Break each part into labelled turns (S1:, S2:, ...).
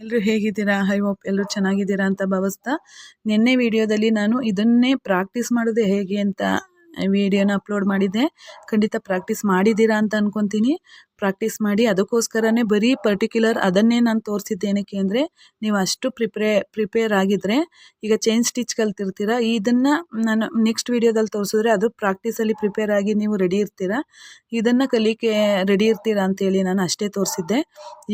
S1: ಎಲ್ಲರೂ ಹೇಗಿದ್ದೀರಾ? I hope ಎಲ್ಲರೂ ಚೆನ್ನಾಗಿದ್ದೀರಾ ಅಂತ ಭಾವಿಸ್ತಾ, ನಿನ್ನೆ ವಿಡಿಯೋದಲ್ಲಿ ನಾನು ಇದನ್ನೇ ಪ್ರಾಕ್ಟೀಸ್ ಮಾಡೋದು ಹೇಗೆ ಅಂತ ವಿಡಿಯೋನ ಅಪ್ಲೋಡ್ ಮಾಡಿದ್ದೆ. ಖಂಡಿತ ಪ್ರಾಕ್ಟೀಸ್ ಮಾಡಿದ್ದೀರಾ ಅಂತ ಅನ್ಕೊತೀನಿ. ಪ್ರಾಕ್ಟೀಸ್ ಮಾಡಿ ಅದಕ್ಕೋಸ್ಕರನೇ ಬರೀ ಪರ್ಟಿಕ್ಯುಲರ್ ಅದನ್ನೇ ನಾನು ತೋರಿಸಿದ್ದೇನಕ್ಕೆ ಅಂದರೆ ನೀವು ಅಷ್ಟು ಪ್ರಿಪ್ರೇ ಪ್ರಿಪೇರ್ ಆಗಿದ್ದರೆ ಈಗ ಚೈನ್ ಸ್ಟಿಚ್ ಕಲ್ತಿರ್ತೀರ, ಇದನ್ನು ನಾನು ನೆಕ್ಸ್ಟ್ ವಿಡಿಯೋದಲ್ಲಿ ತೋರಿಸಿದ್ರೆ ಅದು ಪ್ರಾಕ್ಟೀಸಲ್ಲಿ ಪ್ರಿಪೇರ್ ಆಗಿ ನೀವು ರೆಡಿ ಇರ್ತೀರ, ಇದನ್ನು ಕಲಿಕೆ ರೆಡಿ ಇರ್ತೀರಾ ಅಂತೇಳಿ ನಾನು ಅಷ್ಟೇ ತೋರಿಸಿದ್ದೆ.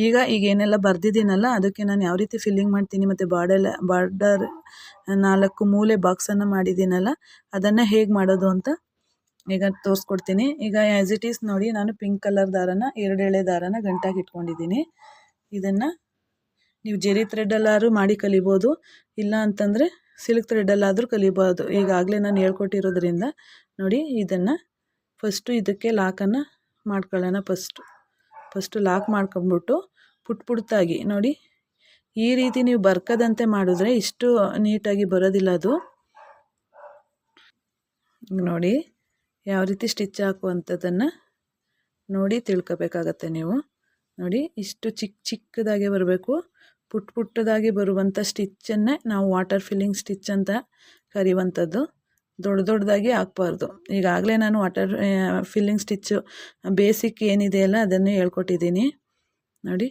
S1: ಈಗ ಈಗ ಏನೆಲ್ಲ ಬರೆದಿದ್ದೀನಲ್ಲ, ಅದಕ್ಕೆ ನಾನು ಯಾವ ರೀತಿ ಫಿಲ್ಲಿಂಗ್ ಮಾಡ್ತೀನಿ ಮತ್ತು ಬಾರ್ಡರ್ ಬಾರ್ಡರ್ ನಾಲ್ಕು ಮೂಲೆ ಬಾಕ್ಸನ್ನು ಮಾಡಿದ್ದೀನಲ್ಲ, ಅದನ್ನು ಹೇಗೆ ಮಾಡೋದು ಅಂತ ಈಗ ತೋರಿಸ್ಕೊಡ್ತೀನಿ. ಈಗ ಆ್ಯಸ್ ಇಟ್ ಈಸ್ ನೋಡಿ ನಾನು ಪಿಂಕ್ ಕಲರ್ ದಾರನ ಎರಡು ಎಳೆ ದಾರನ ಗಂಟಾಗಿ ಇಟ್ಕೊಂಡಿದ್ದೀನಿ. ಇದನ್ನು ನೀವು ಜೆರಿ ಥ್ರೆಡ್ಡಲ್ಲಾದ್ರೂ ಮಾಡಿ ಕಲಿಬೋದು. ಇಲ್ಲ ಅಂತಂದರೆ ಸಿಲ್ಕ್ ಥ್ರೆಡ್ಡಲ್ಲಾದರೂ ಕಲಿಬೋದು. ಈಗಾಗಲೇ ನಾನು ಹೇಳ್ಕೊಟ್ಟಿರೋದ್ರಿಂದ ನೋಡಿ ಇದನ್ನು ಫಸ್ಟು ಇದಕ್ಕೆ ಲಾಕನ್ನು ಮಾಡ್ಕೊಳ್ಳೋಣ ಫಸ್ಟು ಫಸ್ಟು ಲಾಕ್ ಮಾಡ್ಕೊಂಬಿಟ್ಟು ಪುಟ್ ಪುಟ್ಟಾಗಿ ನೋಡಿ ಈ ರೀತಿ ನೀವು ಬರ್ಕದಂತೆ ಮಾಡಿದ್ರೆ ಇಷ್ಟು ನೀಟಾಗಿ ಬರೋದಿಲ್ಲ ಅದು. ನೋಡಿ ಯಾವ ರೀತಿ ಸ್ಟಿಚ್ ಹಾಕುವಂಥದ್ದನ್ನು ನೋಡಿ ತಿಳ್ಕೊಬೇಕಾಗತ್ತೆ ನೀವು. ನೋಡಿ, ಇಷ್ಟು ಚಿಕ್ಕ ಚಿಕ್ಕದಾಗೆ ಬರಬೇಕು. ಪುಟ್ ಪುಟ್ಟದಾಗಿ ಬರುವಂಥ ಸ್ಟಿಚ್ಚನ್ನೇ ನಾವು ವಾಟರ್ ಫಿಲ್ಲಿಂಗ್ ಸ್ಟಿಚ್ ಅಂತ ಕರೆಯುವಂಥದ್ದು ದೊಡ್ಡ ದೊಡ್ಡದಾಗಿ ಹಾಕ್ಬಾರ್ದು. ಈಗಾಗಲೇ ನಾನು ವಾಟರ್ ಫಿಲ್ಲಿಂಗ್ ಸ್ಟಿಚ್ಚು ಬೇಸಿಕ್ ಏನಿದೆಯಲ್ಲ ಅದನ್ನು ಹೇಳ್ಕೊಟ್ಟಿದ್ದೀನಿ. ನೋಡಿ.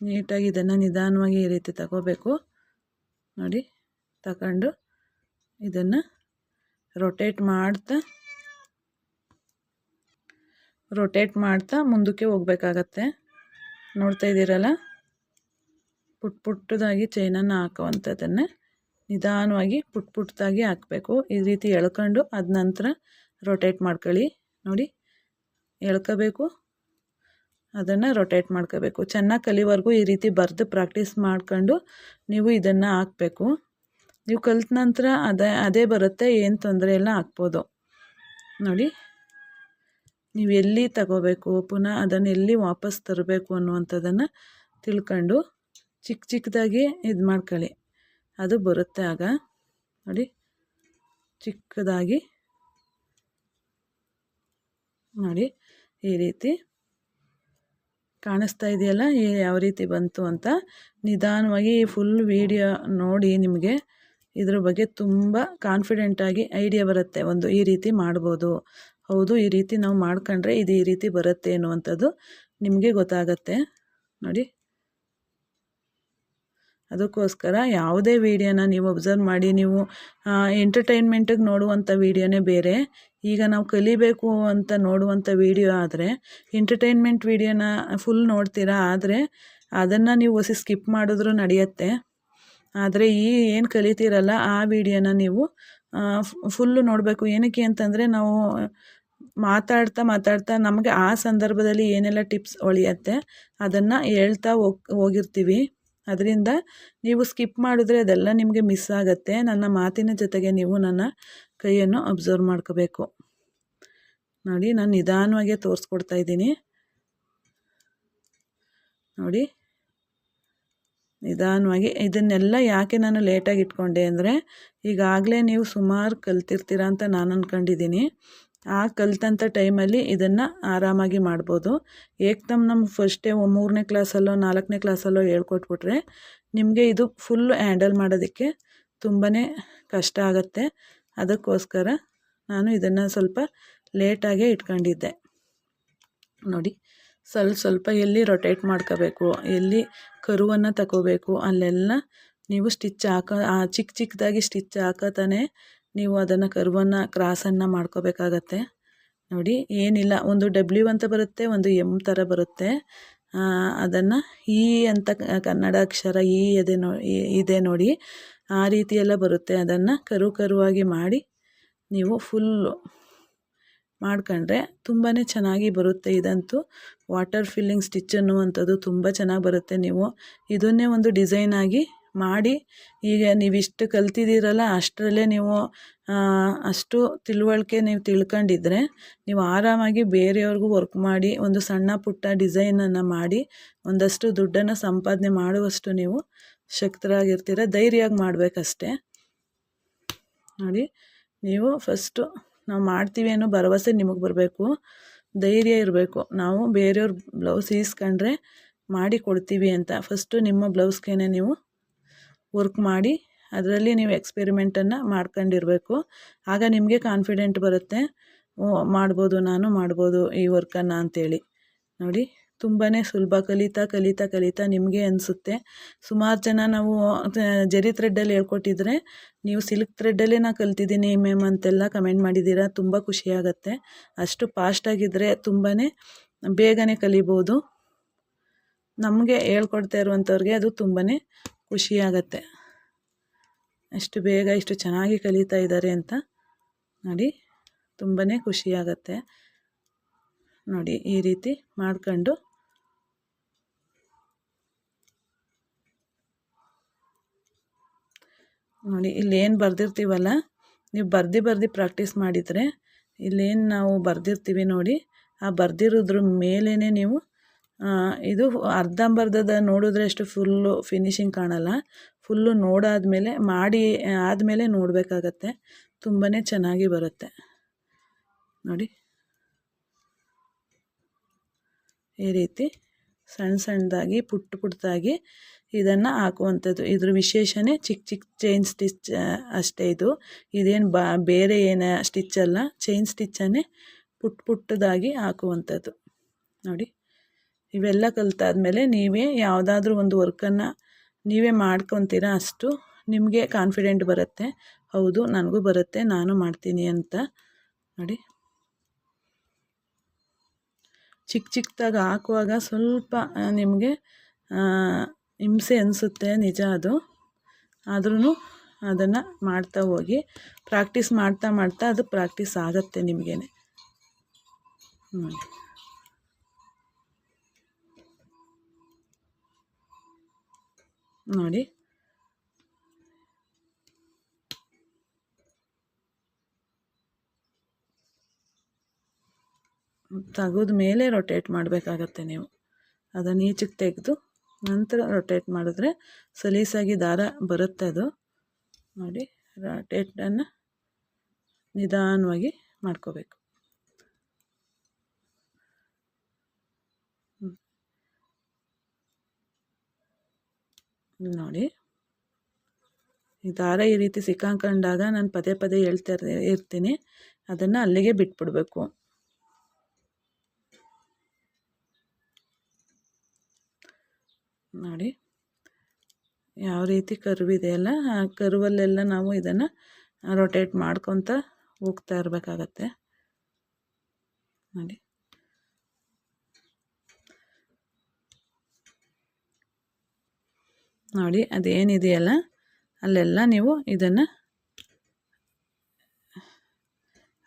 S1: ನೀಟಾಗಿ ಇದನ್ನು ನಿಧಾನವಾಗಿ ಈ ರೀತಿ ತಗೋಬೇಕು. ನೋಡಿ ತಗೊಂಡು ಇದನ್ನು ರೊಟೇಟ್ ಮಾಡ್ತಾ ರೊಟೇಟ್ ಮಾಡ್ತಾ ಮುಂದಕ್ಕೆ ಹೋಗ್ಬೇಕಾಗತ್ತೆ. ನೋಡ್ತಾ ಇದ್ದೀರಲ್ಲ? ಪುಟ್ ಪುಟ್ಟದಾಗಿ ಚೈನನ್ನು ಹಾಕುವಂಥದ್ದನ್ನೇ ನಿಧಾನವಾಗಿ ಪುಟ್ ಪುಟ್ಟದಾಗಿ ಹಾಕಬೇಕು. ಈ ರೀತಿ ಎಳ್ಕೊಂಡು ಅದ ನಂತರ ರೊಟೇಟ್ ಮಾಡ್ಕೊಳ್ಳಿ. ನೋಡಿ, ಎಳ್ಕೋಬೇಕು. ಅದನ್ನು ರೊಟೇಟ್ ಮಾಡ್ಕೋಬೇಕು. ಚೆನ್ನಾಗಿ ಕಲಿವರೆಗೂ ಈ ರೀತಿ ಬರೆದು ಪ್ರಾಕ್ಟೀಸ್ ಮಾಡ್ಕೊಂಡು ನೀವು ಇದನ್ನು ಹಾಕಬೇಕು. ನೀವು ಕಲಿತ ನಂತರ ಅದೇ ಅದೇ ಬರುತ್ತೆ, ಏನು ತೊಂದರೆ ಎಲ್ಲ ಹಾಕ್ಬೋದು. ನೋಡಿ. ನೀವು ಎಲ್ಲಿ ತಗೋಬೇಕು, ಪುನಃ ಅದನ್ನು ಎಲ್ಲಿ ವಾಪಸ್ ತರಬೇಕು ಅನ್ನುವಂಥದ್ದನ್ನು ತಿಳ್ಕೊಂಡು ಚಿಕ್ಕ ಚಿಕ್ಕದಾಗಿ ಇದು ಮಾಡ್ಕೊಳ್ಳಿ. ಅದು ಬರುತ್ತೆ ಆಗ. ನೋಡಿ. ಚಿಕ್ಕದಾಗಿ. ನೋಡಿ. ಈ ರೀತಿ. ಕಾಣಿಸ್ತಾ ಇದೆಯಲ್ಲ? ಯಾವ ರೀತಿ ಬಂತು ಅಂತ ನಿಧಾನವಾಗಿ ಫುಲ್ ವೀಡಿಯೋ ನೋಡಿ ನಿಮಗೆ ಇದ್ರ ಬಗ್ಗೆ ತುಂಬ ಕಾನ್ಫಿಡೆಂಟಾಗಿ ಐಡಿಯಾ ಬರುತ್ತೆ. ಒಂದು ಈ ರೀತಿ ಮಾಡ್ಬೋದು. ಹೌದು, ಈ ರೀತಿ ನಾವು ಮಾಡ್ಕೊಂಡ್ರೆ ಇದು ಈ ರೀತಿ ಬರುತ್ತೆ ಅನ್ನುವಂಥದ್ದು ನಿಮಗೆ ಗೊತ್ತಾಗತ್ತೆ. ನೋಡಿ. ಅದಕ್ಕೋಸ್ಕರ ಯಾವುದೇ ವೀಡಿಯೋನ ನೀವು ಅಬ್ಸರ್ವ್ ಮಾಡಿ ನೀವು ಎಂಟರ್ಟೈನ್ಮೆಂಟಿಗೆ ನೋಡುವಂಥ ವೀಡಿಯೋನೇ ಬೇರೆ. ಈಗ ನಾವು ಕಲಿಬೇಕು ಅಂತ ನೋಡುವಂಥ ವೀಡಿಯೋ ಆದರೆ ಎಂಟರ್ಟೈನ್ಮೆಂಟ್ ವೀಡಿಯೋನ ಫುಲ್ ನೋಡ್ತೀರಾ? ಆದರೆ ಅದನ್ನು ನೀವು ಒಸಿ ಸ್ಕಿಪ್ ಮಾಡಿದ್ರೂ ನಡೆಯುತ್ತೆ. ಆದರೆ ಈ ಏನು ಕಲಿತೀರಲ್ಲ, ಆ ವಿಡಿಯೋನ ನೀವು ಫುಲ್ಲು ನೋಡಬೇಕು. ಏನಕ್ಕೆ ಅಂತಂದರೆ ನಾವು ಮಾತಾಡ್ತಾ ಮಾತಾಡ್ತಾ ನಮಗೆ ಆ ಸಂದರ್ಭದಲ್ಲಿ ಏನೆಲ್ಲ ಟಿಪ್ಸ್ ಒಳಿಯತ್ತೆ, ಅದನ್ನು ಹೇಳ್ತಾ ಹೋಗ್, ಹೋಗಿರ್ತೀವಿ. ಅದರಿಂದ ನೀವು ಸ್ಕಿಪ್ ಮಾಡಿದ್ರೆ ಅದೆಲ್ಲ ನಿಮಗೆ ಮಿಸ್ ಆಗುತ್ತೆ. ನನ್ನ ಮಾತಿನ ಜೊತೆಗೆ ನೀವು ನನ್ನ ಕೈಯನ್ನು ಅಬ್ಸರ್ವ್ ಮಾಡ್ಕೋಬೇಕು. ನೋಡಿ, ನಾನು ನಿಧಾನವಾಗಿ ತೋರಿಸ್ಕೊಡ್ತಾ ಇದ್ದೀನಿ. ನೋಡಿ, ನಿಧಾನವಾಗಿ ಇದನ್ನೆಲ್ಲ ಯಾಕೆ ನಾನು ಲೇಟಾಗಿ ಇಟ್ಕೊಂಡೆ ಅಂದರೆ, ಈಗಾಗಲೇ ನೀವು ಸುಮಾರು ಕಲ್ತಿರ್ತೀರ ಅಂತ ನಾನು ಅಂದ್ಕೊಂಡಿದ್ದೀನಿ ಆ ಕಲಿತಂಥ ಟೈಮಲ್ಲಿ ಇದನ್ನು ಆರಾಮಾಗಿ ಮಾಡ್ಬೋದು. ಏಕ್ದಮ್ ನಮ್ಮ ಫಸ್ಟೇ ಮೂರನೇ ಕ್ಲಾಸಲ್ಲೋ ನಾಲ್ಕನೇ ಕ್ಲಾಸಲ್ಲೋ ಹೇಳ್ಕೊಟ್ಬಿಟ್ರೆ ನಿಮಗೆ ಇದು ಫುಲ್ಲು ಹ್ಯಾಂಡಲ್ ಮಾಡೋದಕ್ಕೆ ತುಂಬಾ ಕಷ್ಟ ಆಗುತ್ತೆ. ಅದಕ್ಕೋಸ್ಕರ ನಾನು ಇದನ್ನು ಸ್ವಲ್ಪ ಲೇಟಾಗೇ ಇಟ್ಕೊಂಡಿದ್ದೆ. ನೋಡಿ, ಸ್ವಲ್ಪ ಸ್ವಲ್ಪ ಎಲ್ಲಿ ರೊಟೇಟ್ ಮಾಡ್ಕೋಬೇಕು, ಎಲ್ಲಿ ಕರುವನ್ನು ತಗೋಬೇಕು ಅಲ್ಲೆಲ್ಲ ನೀವು ಸ್ಟಿಚ್ ಹಾಕೋ ಚಿಕ್ಕ ಚಿಕ್ಕದಾಗಿ ಸ್ಟಿಚ್ ಹಾಕೋತಾನೆ ನೀವು ಅದನ್ನು ಕರ್ವನ್ನು ಕ್ರಾಸನ್ನು ಮಾಡ್ಕೋಬೇಕಾಗತ್ತೆ. ನೋಡಿ, ಏನಿಲ್ಲ, ಒಂದು ಡಬ್ಲ್ಯೂ ಅಂತ ಬರುತ್ತೆ, ಒಂದು ಎಂ ಥರ ಬರುತ್ತೆ. ಅದನ್ನು ಈ ಅಂತ ಕನ್ನಡ ಅಕ್ಷರ ಈ ಇದೆ ನೋ ಇದೆ ನೋಡಿ, ಆ ರೀತಿಯೆಲ್ಲ ಬರುತ್ತೆ. ಅದನ್ನು ಕರು ಕರುವಾಗಿ ಮಾಡಿ ನೀವು ಫುಲ್ಲು ಮಾಡ್ಕೊಂಡ್ರೆ ತುಂಬಾ ಚೆನ್ನಾಗಿ ಬರುತ್ತೆ ಇದಂತೂ. ವಾಟರ್ ಫಿಲ್ಲಿಂಗ್ ಸ್ಟಿಚ್ ಅನ್ನುವಂಥದ್ದು ತುಂಬ ಚೆನ್ನಾಗಿ ಬರುತ್ತೆ ನೀವು. ಇದನ್ನೇ ಒಂದು ಡಿಸೈನಾಗಿ ಮಾಡಿ, ಈಗ ನೀವಿಷ್ಟು ಕಲ್ತಿದ್ದೀರಲ್ಲ ಅಷ್ಟರಲ್ಲೇ ನೀವು ಅಷ್ಟು ತಿಳುವಳಿಕೆ ನೀವು ತಿಳ್ಕೊಂಡಿದ್ರೆ ನೀವು ಆರಾಮಾಗಿ ಬೇರೆಯವ್ರಿಗೂ ವರ್ಕ್ ಮಾಡಿ, ಒಂದು ಸಣ್ಣ ಪುಟ್ಟ ಡಿಸೈನನ್ನು ಮಾಡಿ, ಒಂದಷ್ಟು ದುಡ್ಡನ್ನು ಸಂಪಾದನೆ ಮಾಡುವಷ್ಟು ನೀವು ಶಕ್ತರಾಗಿರ್ತೀರ, ಧೈರ್ಯವಾಗಿ ಮಾಡಬೇಕಷ್ಟೆ. ನೋಡಿ, ನೀವು ಫಸ್ಟು ನಾವು ಮಾಡ್ತೀವಿ ಅನ್ನೋ ಭರವಸೆ ನಿಮಗೆ ಬರಬೇಕು, ಧೈರ್ಯ ಇರಬೇಕು. ನಾವು ಬೇರೆಯವ್ರ ಬ್ಲೌಸ್ ಈಸ್ಕೊಂಡ್ರೆ ಮಾಡಿ ಕೊಡ್ತೀವಿ ಅಂತ. ಫಸ್ಟು ನಿಮ್ಮ ಬ್ಲೌಸ್ಗೇನೆ ನೀವು ವರ್ಕ್ ಮಾಡಿ ಅದರಲ್ಲಿ ನೀವು ಎಕ್ಸ್ಪೆರಿಮೆಂಟನ್ನು ಮಾಡ್ಕೊಂಡಿರಬೇಕು. ಆಗ ನಿಮಗೆ ಕಾನ್ಫಿಡೆಂಟ್ ಬರುತ್ತೆ. ಓ, ಮಾಡ್ಬೋದು ನಾನು, ಮಾಡ್ಬೋದು ಈ ವರ್ಕನ್ನು ಅಂತೇಳಿ. ನೋಡಿ ತುಂಬಾ ಸುಲಭ. ಕಲಿತಾ ಕಲಿತಾ ಕಲಿತಾ ನಿಮಗೆ ಅನಿಸುತ್ತೆ. ಸುಮಾರು ಜನ ನಾವು ಜರಿ ಥ್ರೆಡ್ಡಲ್ಲಿ ಹೇಳ್ಕೊಟ್ಟಿದ್ರೆ ನೀವು ಸಿಲ್ಕ್ ಥ್ರೆಡ್ಡಲ್ಲೇ ನಾ ಕಲ್ತಿದ್ದೀನಿ ಮ್ಯಾಮ್ ಅಂತೆಲ್ಲ ಕಮೆಂಟ್ ಮಾಡಿದ್ದೀರಾ, ತುಂಬ ಖುಷಿಯಾಗತ್ತೆ ಅಷ್ಟು ಫಾಸ್ಟಾಗಿದ್ದರೆ ತುಂಬಾ ಬೇಗನೆ ಕಲಿಬೋದು. ನಮಗೆ ಹೇಳ್ಕೊಡ್ತಾ ಇರುವಂಥವ್ರಿಗೆ ಅದು ತುಂಬಾ ಖುಷಿಯಾಗತ್ತೆ ಎಷ್ಟು ಬೇಗ ಇಷ್ಟು ಚೆನ್ನಾಗಿ ಕಲಿತಾ ಇದ್ದಾರೆ ಅಂತ ನೋಡಿ ತುಂಬಾ ಖುಷಿಯಾಗತ್ತೆ ನೋಡಿ, ಈ ರೀತಿ ಮಾಡ್ಕೊಂಡು ನೋಡಿ ಇಲ್ಲೇನು ಬರೆದಿರ್ತೀವಲ್ಲ, ನೀವು ಬರ್ದು ಬರ್ದು ಪ್ರಾಕ್ಟೀಸ್ ಮಾಡಿದರೆ, ಇಲ್ಲೇನು ನಾವು ಬರೆದಿರ್ತೀವಿ ನೋಡಿ, ಆ ಬರೆದಿರೋದ್ರ ಮೇಲೇ ನೀವು ಇದು ಅರ್ಧಂಬರ್ಧದ ನೋಡಿದ್ರೆ ಅಷ್ಟು ಫುಲ್ಲು ಫಿನಿಶಿಂಗ್ ಕಾಣಲ್ಲ. ಫುಲ್ಲು ನೋಡಾದಮೇಲೆ ಮಾಡಿ, ಆದಮೇಲೆ ನೋಡಬೇಕಾಗತ್ತೆ. ತುಂಬಾ ಚೆನ್ನಾಗಿ ಬರುತ್ತೆ. ನೋಡಿ. ಈ ರೀತಿ ಸಣ್ಣ ಸಣ್ಣದಾಗಿ ಪುಟ್ಟ ಪುಟ್ಟದಾಗಿ ಇದನ್ನು ಹಾಕುವಂಥದ್ದು. ಇದ್ರ ವಿಶೇಷನೇ ಚಿಕ್ಕ ಚಿಕ್ಕ ಚೈನ್ ಸ್ಟಿಚ್ ಅಷ್ಟೇ ಇದು. ಇದೇನು ಬಾ, ಬೇರೆ ಏನು ಸ್ಟಿಚ್ ಅಲ್ಲ. ಚೈನ್ ಸ್ಟಿಚ್ಚನ್ನೇ ಪುಟ್ಟ ಪುಟ್ಟದಾಗಿ ಹಾಕುವಂಥದ್ದು. ನೋಡಿ. ಇವೆಲ್ಲ ಕಲಿತಾದ್ಮೇಲೆ ನೀವೇ ಯಾವುದಾದ್ರೂ ಒಂದು ವರ್ಕನ್ನು ನೀವೇ ಮಾಡ್ಕೊತೀರ ಅಷ್ಟು ನಿಮಗೆ ಕಾನ್ಫಿಡೆಂಟ್ ಬರುತ್ತೆ. ಹೌದು, ನನಗೂ ಬರುತ್ತೆ, ನಾನು ಮಾಡ್ತೀನಿ ಅಂತ. ನೋಡಿ. ಚಿಕ್ಕ ಚಿಕ್ಕದಾಗಿ ಹಾಕುವಾಗ ಸ್ವಲ್ಪ ನಿಮಗೆ ಹಿಂಸೆ ಅನಿಸುತ್ತೆ, ನಿಜ ಅದು. ಆದ್ರೂ ಅದನ್ನು ಮಾಡ್ತಾ ಹೋಗಿ ಪ್ರಾಕ್ಟೀಸ್ ಮಾಡ್ತಾ ಮಾಡ್ತಾ ಅದು ಪ್ರಾಕ್ಟೀಸ್ ಆಗುತ್ತೆ ನಿಮಗೇ ನೋಡಿ. ತೆಗೆದ ಮೇಲೆ ರೊಟೇಟ್ ಮಾಡಬೇಕಾಗತ್ತೆ ನೀವು. ಅದನ್ನು ಈಚೆಗೆ ತೆಗೆದು ನಂತರ ರೊಟೇಟ್ ಮಾಡಿದ್ರೆ ಸಲೀಸಾಗಿ ದಾರ ಬರುತ್ತೆ ಅದು. ನೋಡಿ ರೊಟೇಟನ್ನು ನಿಧಾನವಾಗಿ ಮಾಡ್ಕೋಬೇಕು. ನೋಡಿ. ಈ ದಾರ ಈ ರೀತಿ ಸಿಕ್ಕಾಕೊಂಡಾಗ ನಾನು ಪದೇ ಪದೇ ಹೇಳ್ತಾ ಇರ್ತೀನಿ. ಅದನ್ನು ಅಲ್ಲಿಗೆ ಬಿಟ್ಬಿಡ್ಬೇಕು. ನೋಡಿ. ಯಾವ ರೀತಿ ಕರ್ವಿದೆಯಲ್ಲ ಆ ಕರ್ವಲ್ಲೆಲ್ಲ ನಾವು ಇದನ್ನು ರೊಟೇಟ್ ಮಾಡ್ಕೊತ ಹೋಗ್ತಾ ಇರಬೇಕಾಗತ್ತೆ. ನೋಡಿ. ನೋಡಿ, ಅದೇನಿದೆಯಲ್ಲ? ಅಲ್ಲೆಲ್ಲ ನೀವು ಇದನ್ನು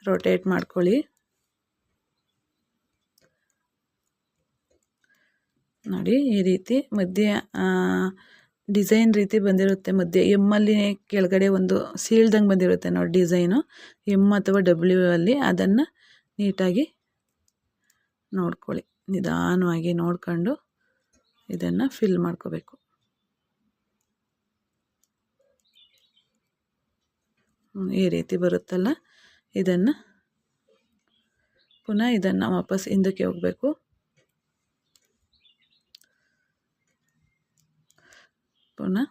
S1: ರೊಟೇಟ್ ಮಾಡ್ಕೊಳ್ಳಿ. ನೋಡಿ, ಈ ರೀತಿ ಮಧ್ಯೆ ಡಿಸೈನ್ ರೀತಿ ಬಂದಿರುತ್ತೆ. ಮಧ್ಯೆ ಎಮ್ಮಲ್ಲಿ ಕೆಳಗಡೆ ಒಂದು ಸೀಳ್ದಂಗೆ ಬಂದಿರುತ್ತೆ ನೋಡಿ ಡಿಸೈನು. ಎಂ ಅಥವಾ ಡಬ್ಲ್ಯೂ ಅಲ್ಲಿ ಅದನ್ನು ನೀಟಾಗಿ ನೋಡ್ಕೊಳ್ಳಿ. ನಿಧಾನವಾಗಿ ನೋಡ್ಕೊಂಡು ಇದನ್ನು ಫಿಲ್ ಮಾಡ್ಕೋಬೇಕು. ಈ ರೀತಿ ಬರುತ್ತಲ್ಲ. ಇದನ್ನು ಪುನಃ ಇದನ್ನು ವಾಪಸ್ ಹಿಂದಕ್ಕೆ ಹೋಗಬೇಕು. ಪುನಃ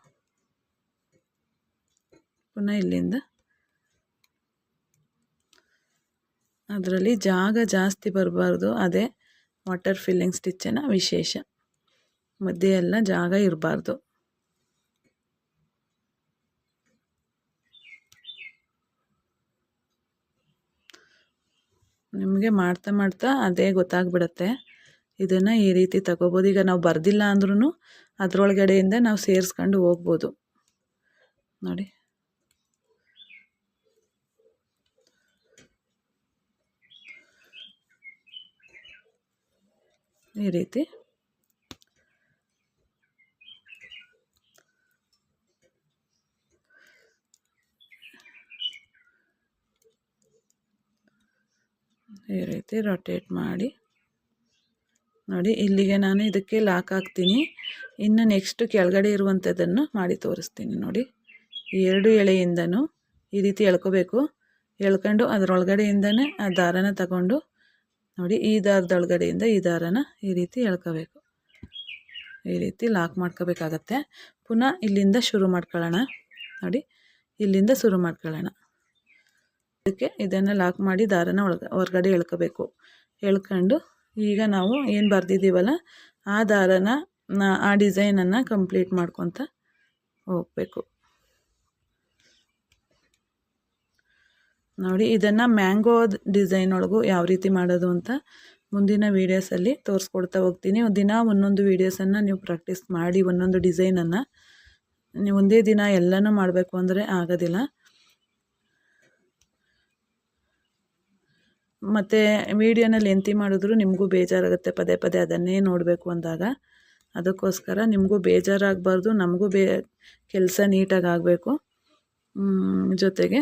S1: ಪುನಃ ಇಲ್ಲಿಂದ ಅದರಲ್ಲಿ ಜಾಗ ಜಾಸ್ತಿ ಬರಬಾರ್ದು. ಅದೇ ವಾಟರ್ ಫಿಲ್ಲಿಂಗ್ ಸ್ಟಿಚ್ಚನ್ನು ವಿಶೇಷ. ಮಧ್ಯೆ ಎಲ್ಲ ಜಾಗ ಇರಬಾರ್ದು. ನಿಮಗೆ ಮಾಡ್ತಾ ಮಾಡ್ತಾ ಅದೇ ಗೊತ್ತಾಗ್ಬಿಡತ್ತೆ. ಇದನ್ನು ಈ ರೀತಿ ತಗೋಬೋದು. ಈಗ ನಾವು ಬರ್ದಿಲ್ಲ ಅಂದ್ರೂ ಅದರೊಳಗಡೆಯಿಂದ ನಾವು ಸೇರಿಸ್ಕೊಂಡು ಹೋಗ್ಬೋದು. ನೋಡಿ. ಈ ರೀತಿ. ಈ ರೀತಿ ರೊಟೇಟ್ ಮಾಡಿ. ನೋಡಿ, ಇಲ್ಲಿಗೆ ನಾನು ಇದಕ್ಕೆ ಲಾಕ್ ಹಾಕ್ತೀನಿ. ಇನ್ನು ನೆಕ್ಸ್ಟ್ ಕೆಳಗಡೆ ಇರುವಂಥದ್ದನ್ನು ಮಾಡಿ ತೋರಿಸ್ತೀನಿ ನೋಡಿ. ಎರಡು ಎಳೆಯಿಂದನೂ ಈ ರೀತಿ ಎಳ್ಕೋಬೇಕು. ಎಳ್ಕೊಂಡು ಅದರೊಳಗಡೆಯಿಂದನೇ ಆ ದಾರನ ತಗೊಂಡು ನೋಡಿ, ಈ ದಾರದೊಳಗಡೆಯಿಂದ ಈ ದಾರನ ಈ ರೀತಿ ಎಳ್ಕೋಬೇಕು. ಈ ರೀತಿ ಲಾಕ್ ಮಾಡ್ಕೋಬೇಕಾಗತ್ತೆ. ಪುನಃ ಇಲ್ಲಿಂದ ಶುರು ಮಾಡ್ಕೊಳ್ಳೋಣ. ನೋಡಿ, ಇಲ್ಲಿಂದ ಶುರು ಮಾಡ್ಕೊಳ್ಳೋಣ. ಅದಕ್ಕೆ ಇದನ್ನು ಲಾಕ್ ಮಾಡಿ ದಾರನ ಒಳಗ, ಹೊರ್ಗಡೆ ಎಳ್ಕೋಬೇಕು. ಎಳ್ಕೊಂಡು ಈಗ ನಾವು ಏನು ಬರೆದಿದ್ದೀವಲ್ಲ, ಆ ದಾರನ ಆ ಡಿಸೈನನ್ನು ಕಂಪ್ಲೀಟ್ ಮಾಡ್ಕೊತ ಹೋಗಬೇಕು. ನೋಡಿ, ಇದನ್ನು ಮ್ಯಾಂಗೋ ಡಿಸೈನ್ ಒಳಗೂ ಯಾವ ರೀತಿ ಮಾಡೋದು ಅಂತ ಮುಂದಿನ ವೀಡಿಯೋಸಲ್ಲಿ ತೋರಿಸ್ಕೊಡ್ತಾ ಹೋಗ್ತೀನಿ. ದಿನ ಒಂದೊಂದು ವೀಡಿಯೋಸನ್ನು ನೀವು ಪ್ರಾಕ್ಟೀಸ್ ಮಾಡಿ ಒಂದೊಂದು ಡಿಸೈನನ್ನು ನೀವು ಒಂದೇ ದಿನ ಎಲ್ಲನೂ ಮಾಡಬೇಕು ಅಂದರೆ ಆಗೋದಿಲ್ಲ. ಮತ್ತು ವೀಡಿಯೋನಲ್ಲಿ ಎಂತಿ ಮಾಡಿದ್ರು ನಿಮಗೂ ಬೇಜಾರಾಗುತ್ತೆ ಪದೇ ಪದೇ ಅದನ್ನೇ ನೋಡಬೇಕು ಅಂದಾಗ. ಅದಕ್ಕೋಸ್ಕರ ನಿಮಗೂ ಬೇಜಾರಾಗಬಾರ್ದು, ನಮಗೂ ಬೇ, ಕೆಲಸ ನೀಟಾಗಿ ಆಗಬೇಕು ಜೊತೆಗೆ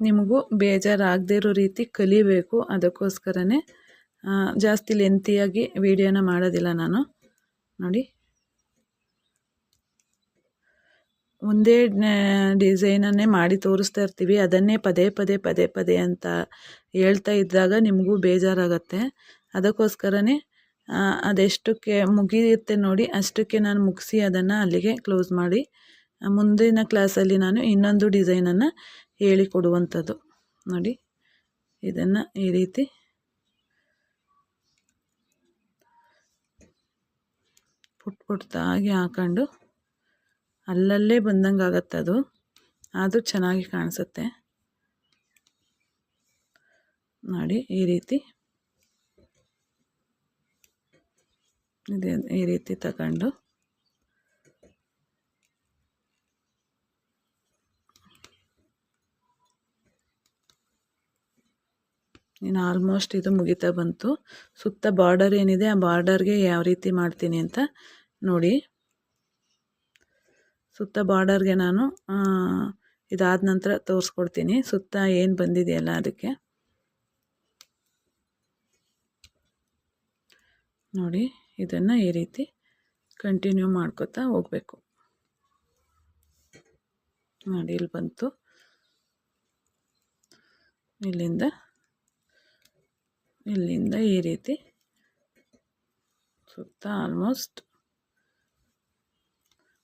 S1: ನಿಮಗೂ ಬೇಜಾರಾಗದೇ ಇರೋ ರೀತಿ ಕಲಿಬೇಕು. ಅದಕ್ಕೋಸ್ಕರನೇ ಜಾಸ್ತಿ ಲೆಂತಿಯಾಗಿ ವೀಡಿಯೋನ ಮಾಡೋದಿಲ್ಲ ನಾನು. ನೋಡಿ. ಒಂದೇ ಡಿಸೈನನ್ನೇ ಮಾಡಿ ತೋರಿಸ್ತಾ ಇರ್ತೀವಿ. ಅದನ್ನೇ ಪದೇ ಪದೇ ಪದೇ ಪದೇ ಅಂತ ಹೇಳ್ತಾ ಇದ್ದಾಗ ನಿಮಗೂ ಬೇಜಾರಾಗತ್ತೆ. ಅದಕ್ಕೋಸ್ಕರನೇ ಅದೆಷ್ಟಕ್ಕೆ ಮುಗಿಯುತ್ತೆ ನೋಡಿ, ಅಷ್ಟಕ್ಕೆ ನಾನು ಮುಗಿಸಿ ಅದನ್ನು ಅಲ್ಲಿಗೆ ಕ್ಲೋಸ್ ಮಾಡಿ ಮುಂದಿನ ಕ್ಲಾಸಲ್ಲಿ ನಾನು ಇನ್ನೊಂದು ಡಿಸೈನನ್ನು ಹೇಳಿಕೊಡುವಂಥದ್ದು ನೋಡಿ, ಇದನ್ನು ಈ ರೀತಿ. ಪುಟ್ ಪುಟ್ತಾಗಿ ಹಾಕೊಂಡು ಅಲ್ಲಲ್ಲೇ ಬಂದಂಗೆ ಆಗತ್ತೆ ಅದು. ಆದರೂ ಚೆನ್ನಾಗಿ ಕಾಣಿಸುತ್ತೆ. ನೋಡಿ, ಈ ರೀತಿ. ಇದೆ, ಈ ರೀತಿ ತಗೊಂಡು. ಇನ್ನು ಆಲ್ಮೋಸ್ಟ್ ಇದು ಮುಗಿತಾ ಬಂತು. ಸುತ್ತ ಬಾರ್ಡರ್ ಏನಿದೆ, ಆ ಬಾರ್ಡರ್ಗೆ ಯಾವ ರೀತಿ ಮಾಡ್ತೀನಿ ಅಂತ ನೋಡಿ. ಸುತ್ತ ಬಾರ್ಡರ್ಗೆ ನಾನು ಇದಾದ ನಂತರ ತೋರಿಸ್ಕೊಡ್ತೀನಿ. ಸುತ್ತ ಏನು ಬಂದಿದೆಯಲ್ಲ ಅದಕ್ಕೆ. ನೋಡಿ, ಇದನ್ನು ಈ ರೀತಿ ಕಂಟಿನ್ಯೂ ಮಾಡ್ಕೋತಾ ಹೋಗಬೇಕು. ನೋಡಿ, ಇಲ್ಲಿ ಬಂತು. ಇಲ್ಲಿಂದ ಇಲ್ಲಿಂದ ಈ ರೀತಿ ಸುತ್ತ ಆಲ್ಮೋಸ್ಟ್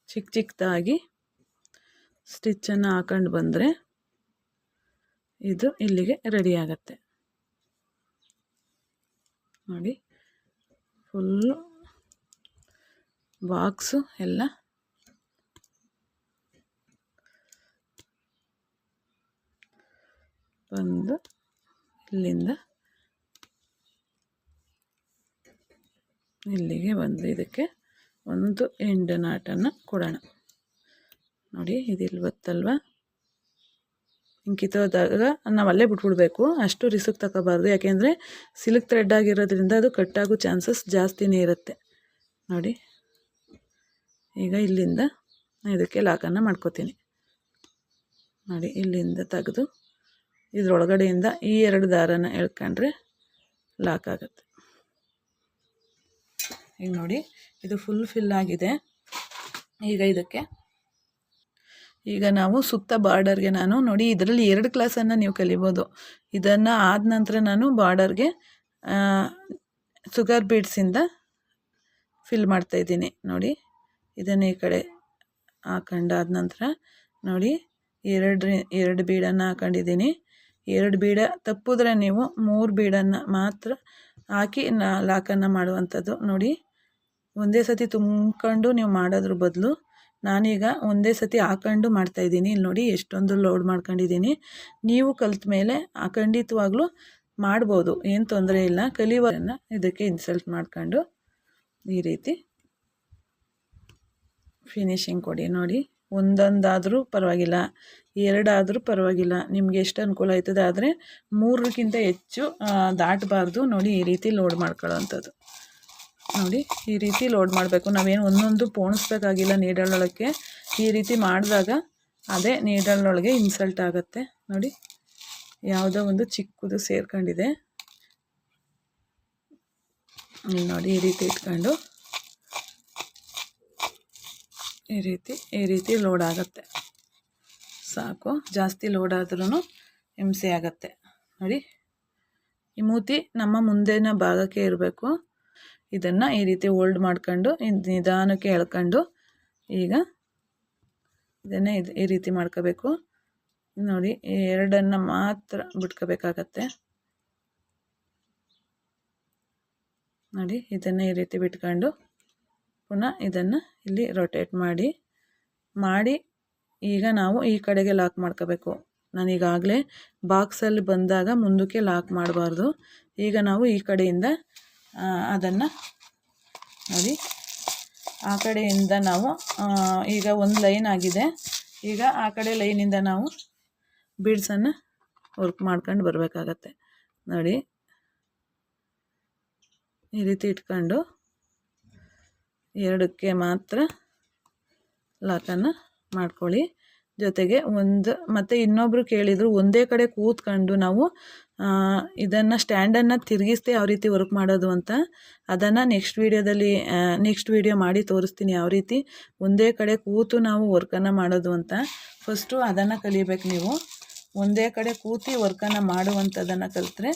S1: ಚಿಕ್ಕ ಚಿಕ್ಕದಾಗಿ ಸ್ಟಿಚ್ಚನ್ನು ಹಾಕೊಂಡು ಬಂದರೆ ಇದು ಇಲ್ಲಿಗೆ ರೆಡಿ ಆಗುತ್ತೆ. ನೋಡಿ, ಫುಲ್ಲು ಬಾಕ್ಸು ಎಲ್ಲ ಬಂದು ಇಲ್ಲಿಂದ ಇಲ್ಲಿಗೆ ಬಂದು ಇದಕ್ಕೆ ಒಂದು ಎಂಡ್ ನಾಟನ್ನು ಕೊಡೋಣ. ನೋಡಿ ಇದಿಲ್ಲಿ ಗೊತ್ತಲ್ವ ಕಿತ್ತೋದಾಗ ನಾವು ಅಲ್ಲೇ ಬಿಟ್ಬಿಡ್ಬೇಕು. ಅಷ್ಟು ರಿಸ್ಕ್ ತಗೋಬಾರ್ದು. ಯಾಕೆಂದರೆ ಸಿಲ್ಕ್ ಥ್ರೆಡ್ ಆಗಿರೋದ್ರಿಂದ ಅದು ಕಟ್ಟಾಗೋ ಚಾನ್ಸಸ್ ಜಾಸ್ತಿನೇ ಇರುತ್ತೆ. ನೋಡಿ, ಈಗ ಇಲ್ಲಿಂದ ಇದಕ್ಕೆ ಲಾಕನ್ನು ಮಾಡ್ಕೋತೀನಿ. ನೋಡಿ, ಇಲ್ಲಿಂದ ತೆಗೆದು ಇದ್ರೊಳಗಡೆಯಿಂದ ಈ ಎರಡು ದಾರನ ಎಳ್ಕೊಂಡ್ರೆ ಲಾಕ್ ಆಗುತ್ತೆ. ಈಗ ನೋಡಿ, ಇದು ಫುಲ್ ಫಿಲ್ ಆಗಿದೆ. ಈಗ ಇದಕ್ಕೆ, ಈಗ ನಾವು ಸುತ್ತ ಬಾರ್ಡರ್ಗೆ ನಾನು ನೋಡಿ, ಇದರಲ್ಲಿ ಎರಡು ಕ್ಲಾಸನ್ನು ನೀವು ಕಲಿಬೋದು. ಇದನ್ನು ಆದ ನಂತರ ನಾನು ಬಾರ್ಡರ್ಗೆ ಸುಗರ್ ಬೀಡ್ಸಿಂದ ಫಿಲ್ ಮಾಡ್ತಾಯಿದ್ದೀನಿ ನೋಡಿ, ಇದನ್ನು ಈ ಕಡೆ ಹಾಕೊಂಡಾದ ನಂತರ ನೋಡಿ, ಎರಡು ಎರಡು ಬೀಡನ್ನು ಹಾಕೊಂಡಿದ್ದೀನಿ. ಎರಡು ಬೀಡ ತಪ್ಪಿದ್ರೆ ನೀವು ಮೂರು ಬೀಡನ್ನು ಮಾತ್ರ ಹಾಕಿ ನಾ ಲಾಕನ್ನು ಮಾಡುವಂಥದ್ದು. ನೋಡಿ ಒಂದೇ ಸತಿ ತುಂಬ್ಕೊಂಡು ನೀವು ಮಾಡೋದ್ರ ಬದಲು ನಾನೀಗ ಒಂದೇ ಸತಿ ಹಾಕೊಂಡು ಮಾಡ್ತಾಯಿದ್ದೀನಿ ಇಲ್ಲಿ ನೋಡಿ ಎಷ್ಟೊಂದು ಲೋಡ್ ಮಾಡ್ಕೊಂಡಿದ್ದೀನಿ. ನೀವು ಕಲ್ತ ಮೇಲೆ ಖಂಡಿತವಾಗ್ಲೂ ಮಾಡ್ಬೋದು. ಏನು ತೊಂದರೆ ಇಲ್ಲ. ಕಲಿಯೋರನ್ನು ಇದಕ್ಕೆ ಇನ್ಸಲ್ಟ್ ಮಾಡ್ಕೊಂಡು ಈ ರೀತಿ ಫಿನಿಶಿಂಗ್ ಕೊಡಿ. ನೋಡಿ, ಒಂದೊಂದಾದರೂ ಪರವಾಗಿಲ್ಲ. ಎರಡಾದರೂ ಪರವಾಗಿಲ್ಲ. ನಿಮಗೆ ಎಷ್ಟು ಅನುಕೂಲ ಆಯ್ತದೆ ಆದರೆ ಮೂರಕ್ಕಿಂತ ಹೆಚ್ಚು ದಾಟಬಾರ್ದು. ನೋಡಿ, ಈ ರೀತಿ ಲೋಡ್ ಮಾಡ್ಕೊಳ್ಳೋವಂಥದ್ದು ನೋಡಿ, ಈ ರೀತಿ ಲೋಡ್ ಮಾಡಬೇಕು. ನಾವೇನು ಒಂದೊಂದು ಪೋಣಿಸ್ಬೇಕಾಗಿಲ್ಲ ನೀಡಲೊಳಗೆ ಈ ರೀತಿ ಮಾಡಿದಾಗ ಅದೇ ನೀಡಲೊಳಗೆ ಇನ್ಸಲ್ಟ್ ಆಗುತ್ತೆ. ನೋಡಿ, ಯಾವುದೋ ಒಂದು ಚಿಕ್ಕದು ಸೇರ್ಕೊಂಡಿದೆ. ನೋಡಿ, ಈ ರೀತಿ ಇಟ್ಕೊಂಡು ಈ ರೀತಿ ಈ ರೀತಿ ಲೋಡ್ ಆಗುತ್ತೆ. ಸಾಕು, ಜಾಸ್ತಿ ಲೋಡ್ ಆದ್ರೂ ಹಿಂಸೆ ಆಗುತ್ತೆ. ನೋಡಿ, ಈ ಮೂತಿ ನಮ್ಮ ಮುಂದಿನ ಭಾಗಕ್ಕೆ ಇರಬೇಕು. ಇದನ್ನು ಈ ರೀತಿ ಹೋಲ್ಡ್ ಮಾಡ್ಕೊಂಡು ನಿಧಾನಕ್ಕೆ ಎಳ್ಕೊಂಡು ಈಗ ಇದನ್ನೇ ಇದು ಈ ರೀತಿ ಮಾಡ್ಕೋಬೇಕು. ನೋಡಿ ಎರಡನ್ನು ಮಾತ್ರ ಬಿಟ್ಕೋಬೇಕಾಗತ್ತೆ. ನೋಡಿ, ಇದನ್ನು ಈ ರೀತಿ ಬಿಟ್ಕೊಂಡು ಪುನಃ ಇದನ್ನು ಇಲ್ಲಿ ರೊಟೇಟ್ ಮಾಡಿ ಮಾಡಿ ಈಗ ನಾವು ಈ ಕಡೆಗೆ ಲಾಕ್ ಮಾಡ್ಕೋಬೇಕು. ನಾನೀಗಾಗಲೇ ಬಾಕ್ಸಲ್ಲಿ ಬಂದಾಗ ಮುಂದಕ್ಕೆ ಲಾಕ್ ಮಾಡಬಾರ್ದು. ಈಗ ನಾವು ಈ ಕಡೆಯಿಂದ ಅದನ್ನು ನೋಡಿ. ಆ ಕಡೆಯಿಂದ ನಾವು ಈಗ ಒಂದು ಲೈನ್ ಆಗಿದೆ. ಈಗ ಆ ಕಡೆ ಲೈನಿಂದ ನಾವು ಬೀಡ್ಸನ್ನು ವರ್ಕ್ ಮಾಡ್ಕೊಂಡು ಬರಬೇಕಾಗತ್ತೆ. ನೋಡಿ. ಈ ರೀತಿ ಇಟ್ಕೊಂಡು ಎರಡಕ್ಕೆ ಮಾತ್ರ ಲಾಕನ್ನು ಮಾಡ್ಕೊಳ್ಳಿ. ಜೊತೆಗೆ ಒಂದು, ಮತ್ತು ಇನ್ನೊಬ್ಬರು ಕೇಳಿದರು ಒಂದೇ ಕಡೆ ಕೂತ್ಕೊಂಡು ನಾವು ಇದನ್ನು ಸ್ಟ್ಯಾಂಡನ್ನು ತಿರುಗಿಸ್ದೆ ಯಾವ ರೀತಿ ವರ್ಕ್ ಮಾಡೋದು ಅಂತ, ಅದನ್ನು ನೆಕ್ಸ್ಟ್ ವೀಡಿಯೋದಲ್ಲಿ ನೆಕ್ಸ್ಟ್ ವೀಡಿಯೋ ಮಾಡಿ ತೋರಿಸ್ತೀನಿ ಯಾವ ರೀತಿ ಒಂದೇ ಕಡೆ ಕೂತು ನಾವು ವರ್ಕನ್ನು ಮಾಡೋದು ಅಂತ. ಫಸ್ಟು ಅದನ್ನು ಕಲಿಬೇಕು ನೀವು. ಒಂದೇ ಕಡೆ ಕೂತಿ ವರ್ಕನ್ನು ಮಾಡುವಂಥದ್ದನ್ನು ಕಲಿತ್ರೆ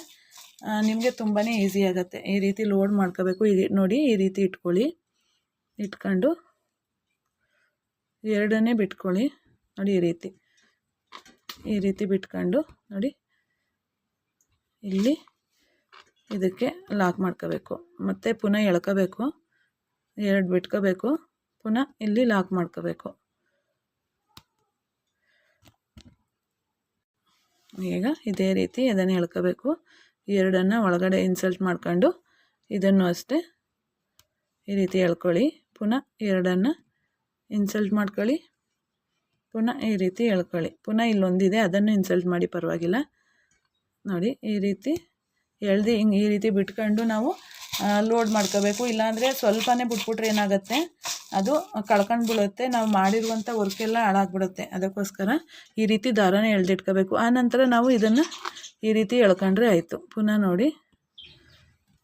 S1: ನಿಮಗೆ ತುಂಬಾ ಈಸಿ ಆಗುತ್ತೆ. ಈ ರೀತಿ ಲೋಡ್ ಮಾಡ್ಕೋಬೇಕು. ಈ ನೋಡಿ ಈ ರೀತಿ ಇಟ್ಕೊಳ್ಳಿ. ಇಟ್ಕೊಂಡು ಎರಡನ್ನೇ ಬಿಟ್ಕೊಳ್ಳಿ. ನೋಡಿ ಈ ರೀತಿ. ಈ ರೀತಿ ಬಿಟ್ಕೊಂಡು ನೋಡಿ. ಇಲ್ಲಿ ಇದಕ್ಕೆ ಲಾಕ್ ಮಾಡ್ಕೋಬೇಕು. ಮತ್ತು ಪುನಃ ಎಳ್ಕೋಬೇಕು. ಎರಡು ಬಿಟ್ಕೋಬೇಕು. ಪುನಃ ಇಲ್ಲಿ ಲಾಕ್ ಮಾಡ್ಕೋಬೇಕು. ಈಗ ಇದೇ ರೀತಿ ಇದನ್ನು ಎಳ್ಕೋಬೇಕು. ಎರಡನ್ನು ಒಳಗಡೆ ಇನ್ಸಲ್ಟ್ ಮಾಡ್ಕೊಂಡು ಇದನ್ನು ಅಷ್ಟೇ ಈ ರೀತಿ ಎಳ್ಕೊಳ್ಳಿ. ಪುನಃ ಎರಡನ್ನು ಇನ್ಸಲ್ಟ್ ಮಾಡ್ಕೊಳ್ಳಿ. ಪುನಃ ಈ ರೀತಿ ಎಳ್ಕೊಳ್ಳಿ. ಪುನಃ ಇಲ್ಲೊಂದಿದೆ, ಅದನ್ನು ಇನ್ಸಲ್ಟ್ ಮಾಡಿ ಪರವಾಗಿಲ್ಲ. ನೋಡಿ, ಈ ರೀತಿ ಎಳ್ದು ಹಿಂಗೆ ಈ ರೀತಿ ಬಿಟ್ಕೊಂಡು ನಾವು ಲೋಡ್ ಮಾಡ್ಕೋಬೇಕು. ಇಲ್ಲಾಂದರೆ ಸ್ವಲ್ಪನೇ ಬಿಟ್ಬಿಟ್ರೆ ಏನಾಗುತ್ತೆ? ಅದು ಕಳ್ಕೊಂಡು ಬಿಡುತ್ತೆ ನಾವು ಮಾಡಿರುವಂಥ ವರ್ಕೆಲ್ಲ ಹಾಳಾಗ್ಬಿಡುತ್ತೆ. ಅದಕ್ಕೋಸ್ಕರ ಈ ರೀತಿ ದಾರನ ಎಳ್ದಿಟ್ಕೋಬೇಕು. ಆನಂತರ ನಂತರ ನಾವು ಇದನ್ನು ಈ ರೀತಿ ಎಳ್ಕೊಂಡ್ರೆ ಆಯಿತು. ಪುನಃ ನೋಡಿ,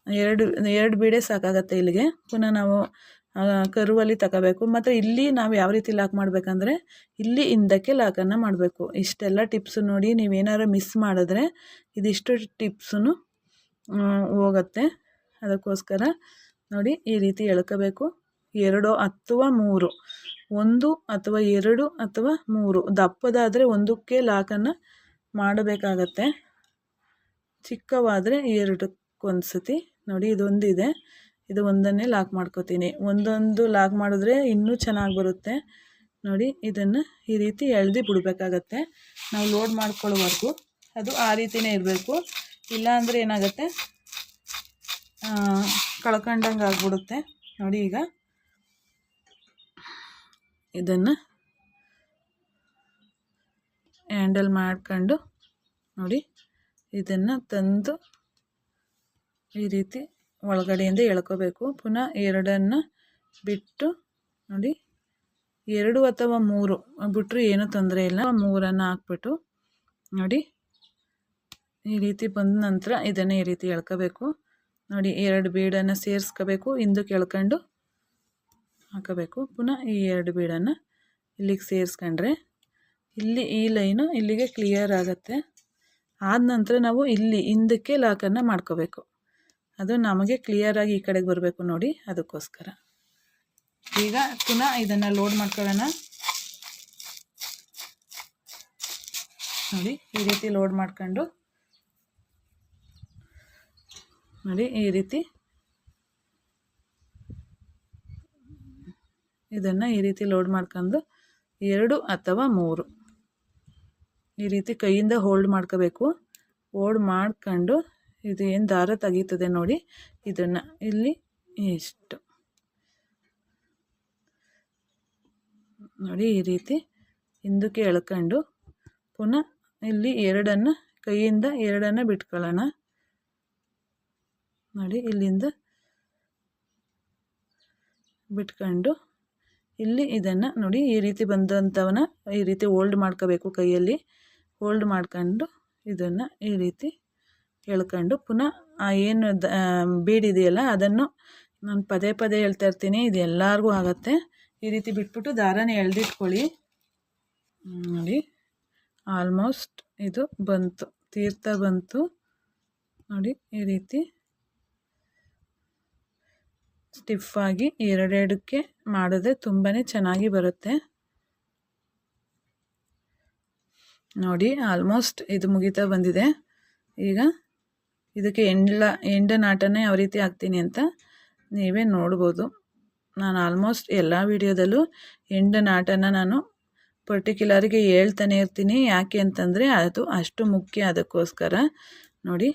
S1: ಎರಡು ಎರಡು ಬೀಡೆ ಸಾಕಾಗತ್ತೆ ಇಲ್ಲಿಗೆ. ಪುನಃ ನಾವು ಕರುವಲ್ಲಿ ತಗೋಬೇಕು. ಮತ್ತು ಇಲ್ಲಿ ನಾವು ಯಾವ ರೀತಿ ಲಾಕ್ ಮಾಡಬೇಕಂದ್ರೆ ಇಲ್ಲಿ ಹಿಂದಕ್ಕೆ ಲಾಕನ್ನು ಮಾಡಬೇಕು. ಇಷ್ಟೆಲ್ಲ ಟಿಪ್ಸು ನೋಡಿ ನೀವೇನಾರು ಮಿಸ್ ಮಾಡಿದ್ರೆ ಇದಿಷ್ಟು ಟಿಪ್ಸು ಹೋಗತ್ತೆ. ಅದಕ್ಕೋಸ್ಕರ ನೋಡಿ ಈ ರೀತಿ ಎಳ್ಕೋಬೇಕು. ಎರಡು ಅಥವಾ ಮೂರು. ಒಂದು ಅಥವಾ ಎರಡು ಅಥವಾ ಮೂರು. ದಪ್ಪದಾದರೆ ಒಂದಕ್ಕೆ ಲಾಕನ್ನು ಮಾಡಬೇಕಾಗತ್ತೆ. ಚಿಕ್ಕವಾದರೆ ಎರಡಕ್ಕೊಂದು ಸತಿ ನೋಡಿ ಇದೊಂದಿದೆ. ಇದು ಒಂದನ್ನೇ ಲಾಕ್ ಮಾಡ್ಕೋತೀನಿ. ಒಂದೊಂದು ಲಾಕ್ ಮಾಡಿದ್ರೆ ಇನ್ನೂ ಚೆನ್ನಾಗಿ ಬರುತ್ತೆ. ನೋಡಿ, ಇದನ್ನು ಈ ರೀತಿ ಎಳ್ದು ಬಿಡಬೇಕಾಗತ್ತೆ. ನಾವು ಲೋಡ್ ಮಾಡ್ಕೊಳ್ಳೋವರೆಗೂ ಅದು ಆ ರೀತಿಯೇ ಇರಬೇಕು. ಇಲ್ಲಾಂದರೆ ಏನಾಗುತ್ತೆ? ಕಳ್ಕೊಂಡಂಗೆ ಆಗ್ಬಿಡುತ್ತೆ. ನೋಡಿ ಈಗ. ಇದನ್ನು ಹ್ಯಾಂಡಲ್ ಮಾಡ್ಕೊಂಡು ನೋಡಿ, ಇದನ್ನು ತಂದು ಈ ರೀತಿ ಒಳಗಡೆಯಿಂದ ಎಳ್ಕೋಬೇಕು. ಪುನಃ ಎರಡನ್ನು ಬಿಟ್ಟು ನೋಡಿ, ಎರಡು ಅಥವಾ ಮೂರು ಬಿಟ್ಟರೆ ಏನೂ ತೊಂದರೆ ಇಲ್ಲ. ಮೂರನ್ನು ಹಾಕ್ಬಿಟ್ಟು ನೋಡಿ, ಈ ರೀತಿ ಬಂದ ನಂತರ ಇದನ್ನು ಈ ರೀತಿ ಎಳ್ಕೋಬೇಕು. ನೋಡಿ, ಎರಡು ಬೀಡನ್ನು ಸೇರಿಸ್ಕೋಬೇಕು. ಹಿಂದಕ್ಕೆ ಎಳ್ಕೊಂಡು ಹಾಕಬೇಕು. ಪುನಃ ಈ ಎರಡು ಬೀಡನ್ನು ಇಲ್ಲಿಗೆ ಸೇರಿಸ್ಕೊಂಡ್ರೆ ಇಲ್ಲಿ ಈ ಲೈನು ಇಲ್ಲಿಗೆ ಕ್ಲಿಯರ್ ಆಗುತ್ತೆ. ಆದ ನಂತರ ನಾವು ಇಲ್ಲಿ ಹಿಂದಕ್ಕೆ ಲಾಕನ್ನು ಮಾಡ್ಕೋಬೇಕು. ಅದು ನಮಗೆ ಕ್ಲಿಯರಾಗಿ ಈ ಕಡೆಗೆ ಬರಬೇಕು ನೋಡಿ, ಅದಕ್ಕೋಸ್ಕರ. ಈಗ ಪುನಃ ಇದನ್ನು ಲೋಡ್ ಮಾಡ್ಕೊಳ್ಳೋಣ. ನೋಡಿ, ಈ ರೀತಿ ಲೋಡ್ ಮಾಡ್ಕೊಂಡು. ನೋಡಿ, ಈ ರೀತಿ. ಇದನ್ನು ಈ ರೀತಿ ಲೋಡ್ ಮಾಡ್ಕೊಂಡು, ಎರಡು ಅಥವಾ ಮೂರು. ಈ ರೀತಿ ಕೈಯಿಂದ ಹೋಲ್ಡ್ ಮಾಡ್ಕೋಬೇಕು. ಹೋಲ್ಡ್ ಮಾಡ್ಕೊಂಡು ಇದು ಏನು ದಾರ ತೆಗೀತದೆ ನೋಡಿ. ಇದನ್ನು ಇಲ್ಲಿ ಇಷ್ಟು. ನೋಡಿ ಈ ರೀತಿ ಹಿಂದಕ್ಕೆ ಎಳ್ಕೊಂಡು ಪುನಃ ಇಲ್ಲಿ ಎರಡನ್ನು ಕೈಯಿಂದ ಎರಡನ್ನು ಬಿಟ್ಕೊಳ್ಳೋಣ. ನೋಡಿ ಇಲ್ಲಿಂದ ಬಿಟ್ಕೊಂಡು ಇಲ್ಲಿ ಇದನ್ನು ನೋಡಿ ಈ ರೀತಿ ಬಂದಂಥವನ್ನ ಈ ರೀತಿ ಹೋಲ್ಡ್ ಮಾಡ್ಕೋಬೇಕು ಕೈಯಲ್ಲಿ. ಹೋಲ್ಡ್ ಮಾಡ್ಕೊಂಡು ಇದನ್ನು ಈ ರೀತಿ ಎಳ್ಕೊಂಡು ಪುನಃ ಏನು ದ ಬೀಡಿದೆಯಲ್ಲ ಅದನ್ನು ನಾನು ಪದೇ ಪದೇ ಹೇಳ್ತಾ ಇರ್ತೀನಿ. ಇದು ಎಲ್ಲರಿಗೂ ಆಗುತ್ತೆ. ಈ ರೀತಿ ಬಿಟ್ಬಿಟ್ಟು ದಾರನ ಎಳೆದಿಟ್ಕೊಳ್ಳಿ. ನೋಡಿ, ಆಲ್ಮೋಸ್ಟ್ ಇದು ಬಂತು, ತೀರ್ಥ ಬಂತು. ನೋಡಿ, ಈ ರೀತಿ ಸ್ಟಿಫಾಗಿ ಎರಡೆರಡಕ್ಕೆ ಮಾಡಿದ್ರೆ ತುಂಬಾ ಚೆನ್ನಾಗಿ ಬರುತ್ತೆ. ನೋಡಿ, ಆಲ್ಮೋಸ್ಟ್ ಇದು ಮುಗಿತಾ ಬಂದಿದೆ. ಈಗ ಇದಕ್ಕೆ ಎಂಡ್ಲ, ಎಂಡ ನಾಟನೇ ಯಾವ ರೀತಿ ಹಾಕ್ತೀನಿ ಅಂತ ನೀವೇ ನೋಡ್ಬೋದು. ನಾನು ಆಲ್ಮೋಸ್ಟ್ ಎಲ್ಲ ವೀಡಿಯೋದಲ್ಲೂ ಎಂಡ ನಾಟನ ನಾನು ಪರ್ಟಿಕ್ಯುಲರ್ಗೆ ಹೇಳ್ತಾನೆ ಇರ್ತೀನಿ. ಯಾಕೆ ಅಂತಂದರೆ ಅದು ಅಷ್ಟು ಮುಖ್ಯ ಅದಕ್ಕೋಸ್ಕರ. ನೋಡಿ.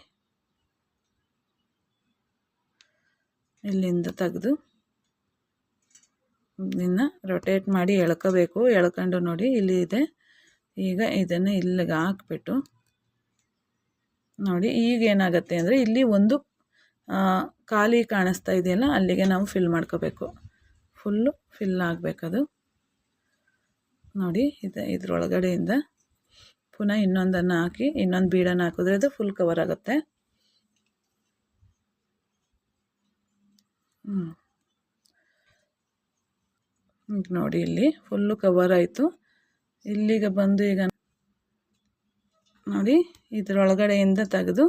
S1: ಇಲ್ಲಿಂದ ತೆಗೆದು ಇದನ್ನ ರೊಟೇಟ್ ಮಾಡಿ ಎಳ್ಕೋಬೇಕು. ಎಳ್ಕೊಂಡು ನೋಡಿ, ಇಲ್ಲಿ ಇದೆ. ಈಗ ಇದನ್ನು ಇಲ್ಲಿಗೆ ಹಾಕ್ಬಿಟ್ಟು ನೋಡಿ, ಈಗ ಏನಾಗುತ್ತೆ ಅಂದರೆ ಇಲ್ಲಿ ಒಂದು ಖಾಲಿ ಕಾಣಿಸ್ತಾ ಇದೆಯಲ್ಲ, ಅಲ್ಲಿಗೆ ನಾವು ಫಿಲ್ ಮಾಡ್ಕೋಬೇಕು. ಫುಲ್ಲು ಫಿಲ್ ಆಗಬೇಕದು. ನೋಡಿ, ಇದು, ಇದ್ರೊಳಗಡೆಯಿಂದ ಪುನಃ ಇನ್ನೊಂದನ್ನು ಹಾಕಿ, ಇನ್ನೊಂದು ಬೀಡನ್ನು ಹಾಕಿದ್ರೆ ಅದು ಫುಲ್ ಕವರ್ ಆಗುತ್ತೆ. ನೋಡಿ, ಇಲ್ಲಿ ಫುಲ್ಲು ಕವರ್ ಆಯಿತು. ಇಲ್ಲಿಗೆ ಬಂದು ಈಗ ನೋಡಿ ಇದರೊಳಗಡೆಯಿಂದ ತೆಗೆದು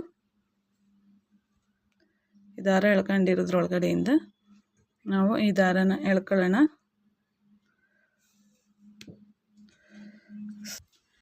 S1: ಈ ದಾರ ಎಳ್ಕೊಂಡಿರೋದ್ರೊಳಗಡೆಯಿಂದ ನಾವು ಈ ದಾರನ ಎಳ್ಕೊಳ್ಳೋಣ.